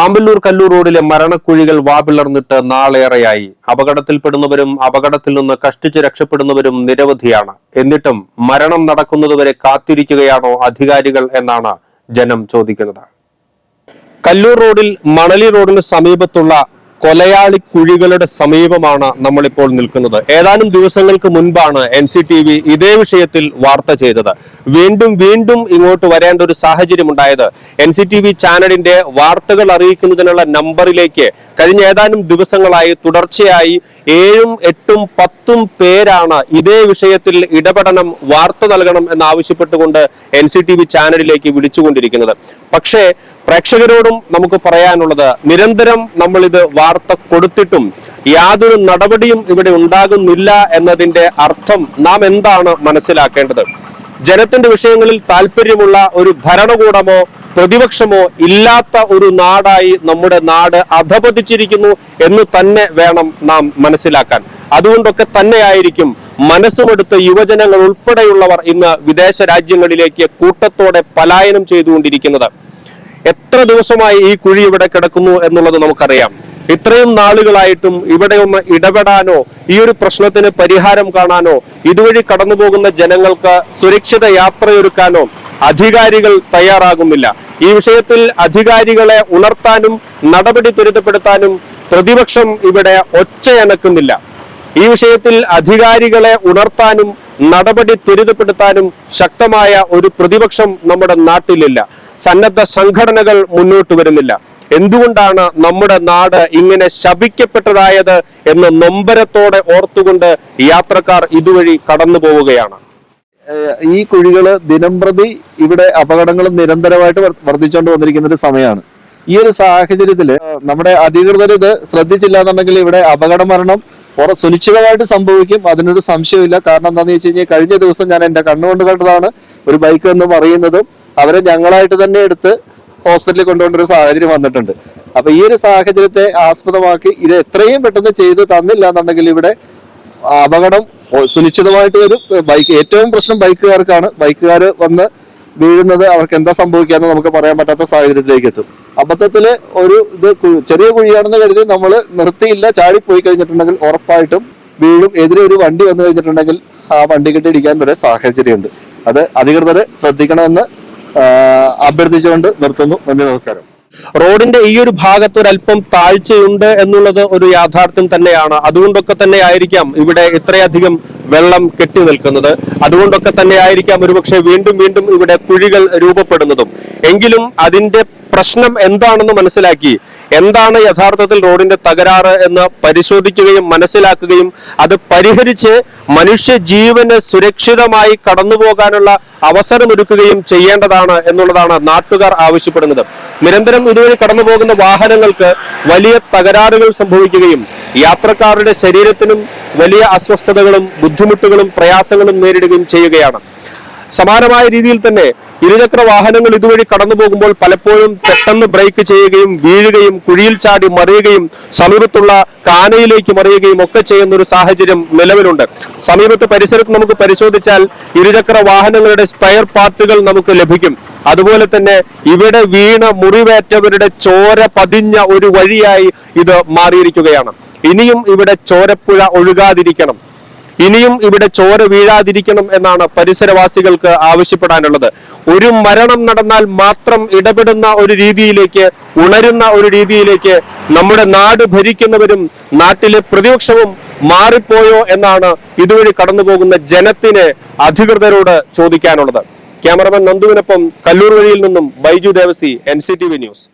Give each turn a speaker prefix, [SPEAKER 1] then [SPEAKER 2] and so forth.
[SPEAKER 1] ആമ്പല്ലൂർ കല്ലൂർ റോഡിലെ മരണക്കുഴികൾ വാപിളർന്നിട്ട് നാളേറെയായി. അപകടത്തിൽപ്പെടുന്നവരും അപകടത്തിൽ നിന്ന് കഷ്ടിച്ച് രക്ഷപ്പെടുന്നവരും നിരവധിയാണ്. എന്നിട്ടും മരണം നടക്കുന്നതുവരെ കാത്തിരിക്കുകയാണോ അധികാരികൾ എന്നാണ് ജനം ചോദിക്കുന്നത്. കല്ലൂർ റോഡിൽ മണലി റോഡിന് സമീപത്തുള്ള കൊലയാളി കുഴികളുടെ സമീപമാണ് നമ്മളിപ്പോൾ നിൽക്കുന്നത്. ഏതാനും ദിവസങ്ങൾക്ക് മുൻപാണ് എൻ സി ടി വി ഇതേ വിഷയത്തിൽ വാർത്ത ചെയ്തത്. വീണ്ടും വീണ്ടും ഇങ്ങോട്ട് വരേണ്ട ഒരു സാഹചര്യം ഉണ്ടായത് എൻ സി ടി വി ചാനലിന്റെ വാർത്തകൾ അറിയിക്കുന്നതിനുള്ള നമ്പറിലേക്ക് കഴിഞ്ഞ ഏതാനും ദിവസങ്ങളായി തുടർച്ചയായി ഏഴും എട്ടും പത്തും പേരാണ് ഇതേ വിഷയത്തിൽ ഇടപെടണം വാർത്ത നൽകണം എന്നാവശ്യപ്പെട്ടുകൊണ്ട് എൻ സി ടി വി ചാനലിലേക്ക് വിളിച്ചുകൊണ്ടിരിക്കുന്നത്. പക്ഷേ പ്രേക്ഷകരോടും നമുക്ക് പറയാനുള്ളത് നിരന്തരം നമ്മൾ ഇത് വാർത്ത കൊടുത്തിട്ടും യാതൊരു നടപടിയും ഇവിടെ ഉണ്ടാകുന്നില്ല എന്നതിന്റെ അർത്ഥം നാം എന്താണ് മനസ്സിലാക്കേണ്ടത്? ജനത്തിന്റെ വിഷയങ്ങളിൽ താല്പര്യമുള്ള ഒരു ഭരണകൂടമോ പ്രതിപക്ഷമോ ഇല്ലാത്ത ഒരു നാടായി നമ്മുടെ നാട് അധപതിച്ചിരിക്കുന്നു എന്ന് തന്നെ വേണം നാം മനസ്സിലാക്കാൻ. അതുകൊണ്ടൊക്കെ തന്നെയായിരിക്കും മനസ്സുമെടുത്ത യുവജനങ്ങൾ ഉൾപ്പെടെയുള്ളവർ ഇന്ന് വിദേശ രാജ്യങ്ങളിലേക്ക് കൂട്ടത്തോടെ പലായനം ചെയ്തുകൊണ്ടിരിക്കുന്നത്. എത്ര ദിവസമായി ഈ കുഴി ഇവിടെ കിടക്കുന്നു എന്നുള്ളത് നമുക്കറിയാം. ഇത്രയും നാളുകളായിട്ടും ഇവിടെ ഒന്ന് ഇടപെടാനോ ഈ ഒരു പ്രശ്നത്തിന് പരിഹാരം കാണാനോ ഇതുവഴി കടന്നുപോകുന്ന ജനങ്ങൾക്ക് സുരക്ഷിത യാത്രയൊരുക്കാനോ അധികാരികൾ തയ്യാറാകുന്നില്ല. ഈ വിഷയത്തിൽ അധികാരികളെ ഉണർത്താനും നടപടി ത്വരിതപ്പെടുത്താനും പ്രതിപക്ഷം ഇവിടെ ഒച്ചയനക്കുന്നില്ല ഈ വിഷയത്തിൽ അധികാരികളെ ഉണർത്താനും നടപടി ത്വരിതപ്പെടുത്താനും ശക്തമായ ഒരു പ്രതിപക്ഷം നമ്മുടെ നാട്ടിലില്ല. സന്നദ്ധ സംഘടനകൾ മുന്നോട്ട് വരുന്നില്ല. എന്തുകൊണ്ടാണ് നമ്മുടെ നാട് ഇങ്ങനെ ശപിക്കപ്പെട്ടതായത് എന്ന് നൊമ്പരത്തോടെ ഓർത്തുകൊണ്ട് യാത്രക്കാർ ഇതുവഴി കടന്നു പോവുകയാണ്.
[SPEAKER 2] ഈ കുഴികൾ ദിനംപ്രതി ഇവിടെ അപകടങ്ങൾ നിരന്തരമായിട്ട് വർ- വർദ്ധിച്ചുകൊണ്ട് വന്നിരിക്കുന്ന ഒരു സമയമാണ് ഈ ഒരു സാഹചര്യത്തിൽ നമ്മുടെ അധികൃതർ ഇത് ശ്രദ്ധിച്ചില്ല എന്നുണ്ടെങ്കിൽ ഇവിടെ അപകട മരണം സുനിശ്ചിതമായിട്ട് സംഭവിക്കും. അതിനൊരു സംശയമില്ല കാരണം എന്താണെന്ന് വെച്ച് കഴിഞ്ഞാൽ കഴിഞ്ഞ ദിവസം ഞാൻ എന്റെ കണ്ണുകൊണ്ട് കണ്ടതാണ് ഒരു ബൈക്ക് എന്ന് പറയുന്നതും അവരെ ഞങ്ങളായിട്ട് തന്നെ എടുത്ത് ഹോസ്പിറ്റലിൽ കൊണ്ടുപോകേണ്ട ഒരു സാഹചര്യം വന്നിട്ടുണ്ട്. അപ്പൊ ഈ ഒരു സാഹചര്യത്തെ ആസ്പദമാക്കി ഇത് എത്രയും പെട്ടെന്ന് ചെയ്ത് തന്നില്ല എന്നുണ്ടെങ്കിൽ ഇവിടെ അപകടം സുനിശ്ചിതമായിട്ട് വരും. ബൈക്ക് ഏറ്റവും പ്രശ്നം ബൈക്കുകാർക്കാണ്. ബൈക്കുകാർ വന്ന് വീഴുന്നത് അവർക്ക് എന്താ സംഭവിക്കാന്ന് നമുക്ക് പറയാൻ പറ്റാത്ത സാഹചര്യത്തിലേക്ക് എത്തും. അബദ്ധത്തിൽ ഒരു ഇത് ചെറിയ കുഴിയാണെന്ന് കരുതി നമ്മൾ നിർത്തിയില്ല ചാടി പോയി കഴിഞ്ഞിട്ടുണ്ടെങ്കിൽ ഉറപ്പായിട്ടും വീഴും. എതിരെ ഒരു വണ്ടി വന്നു കഴിഞ്ഞിട്ടുണ്ടെങ്കിൽ ആ വണ്ടി കെട്ടി ഇടിക്കാൻ വരെ സാഹചര്യമുണ്ട്. അത് അധികൃതർ ശ്രദ്ധിക്കണമെന്ന് അഭ്യർത്ഥിച്ചുകൊണ്ട് നിർത്തുന്നു. നന്ദി നമസ്കാരം.
[SPEAKER 1] റോഡിന്റെ ഈ ഒരു ഭാഗത്ത് ഒരല്പം താഴ്ചയുണ്ട് എന്നുള്ളത് ഒരു യാഥാർത്ഥ്യം തന്നെയാണ്. അതുകൊണ്ടൊക്കെ തന്നെ ആയിരിക്കാം ഇവിടെ ഇത്രയധികം വെള്ളം കെട്ടി നിൽക്കുന്നത്. അതുകൊണ്ടൊക്കെ തന്നെ ആയിരിക്കാം ഒരുപക്ഷെ വീണ്ടും വീണ്ടും ഇവിടെ കുഴികൾ രൂപപ്പെടുന്നതും. എങ്കിലും അതിന്റെ പ്രശ്നം എന്താണെന്ന് മനസ്സിലാക്കി എന്താണ് യഥാർത്ഥത്തിൽ റോഡിന്റെ തകരാറ് എന്ന് പരിശോധിക്കുകയും മനസ്സിലാക്കുകയും അത് പരിഹരിച്ച് മനുഷ്യ ജീവന് സുരക്ഷിതമായി കടന്നുപോകാനുള്ള അവസരമൊരുക്കുകയും ചെയ്യേണ്ടതാണ് എന്നുള്ളതാണ് നാട്ടുകാർ ആവശ്യപ്പെടുന്നത്. നിരന്തരം ഇതുവഴി കടന്നുപോകുന്ന വാഹനങ്ങൾക്ക് വലിയ തകരാറുകൾ സംഭവിക്കുകയും യാത്രക്കാരുടെ ശരീരത്തിനും വലിയ അസ്വസ്ഥതകളും ബുദ്ധിമുട്ടുകളും പ്രയാസങ്ങളും നേരിടുകയും ചെയ്യുകയാണ്. സമാനമായ രീതിയിൽ തന്നെ ഇരുചക്ര വാഹനങ്ങൾ ഇതുവഴി കടന്നു പോകുമ്പോൾ പലപ്പോഴും പെട്ടെന്ന് ബ്രേക്ക് ചെയ്യുകയും വീഴുകയും കുഴിയിൽ ചാടി മറിയുകയും സമീപത്തുള്ള കാനയിലേക്ക് മറിയുകയും ഒക്കെ ചെയ്യുന്ന ഒരു സാഹചര്യം നിലവിലുണ്ട്. സമീപത്ത് പരിസരത്ത് നമുക്ക് പരിശോധിച്ചാൽ ഇരുചക്ര വാഹനങ്ങളുടെ സ്പെയർ പാർട്ടുകൾ നമുക്ക് ലഭിക്കും. അതുപോലെ തന്നെ ഇവിടെ വീണ മുറിവേറ്റവരുടെ ചോര പതിഞ്ഞ ഒരു വഴിയായി ഇത് മാറിയിരിക്കുകയാണ്. ഇനിയും ഇവിടെ ചോരപ്പുഴ ഒഴുകാതിരിക്കണം. ഇനിയും ഇവിടെ ചോര വീഴാതിരിക്കണം എന്നാണ് പരിസരവാസികൾക്ക് ആവശ്യപ്പെടാനുള്ളത്. ഒരു മരണം നടന്നാൽ മാത്രം ഇടപെടുന്ന ഒരു രീതിയിലേക്ക് ഉണരുന്ന ഒരു രീതിയിലേക്ക് നമ്മുടെ നാട് ഭരിക്കുന്നവരും നാട്ടിലെ പ്രതിപക്ഷവും മാറിപ്പോയോ എന്നാണ് ഇതുവഴി കടന്നുപോകുന്ന ജനത്തിന് അധികൃതരോട് ചോദിക്കാനുള്ളത്. ക്യാമറമാൻ നന്ദുവിനൊപ്പം കല്ലൂർ വഴിയിൽ നിന്നും ബൈജു ദേവസി എൻ ന്യൂസ്.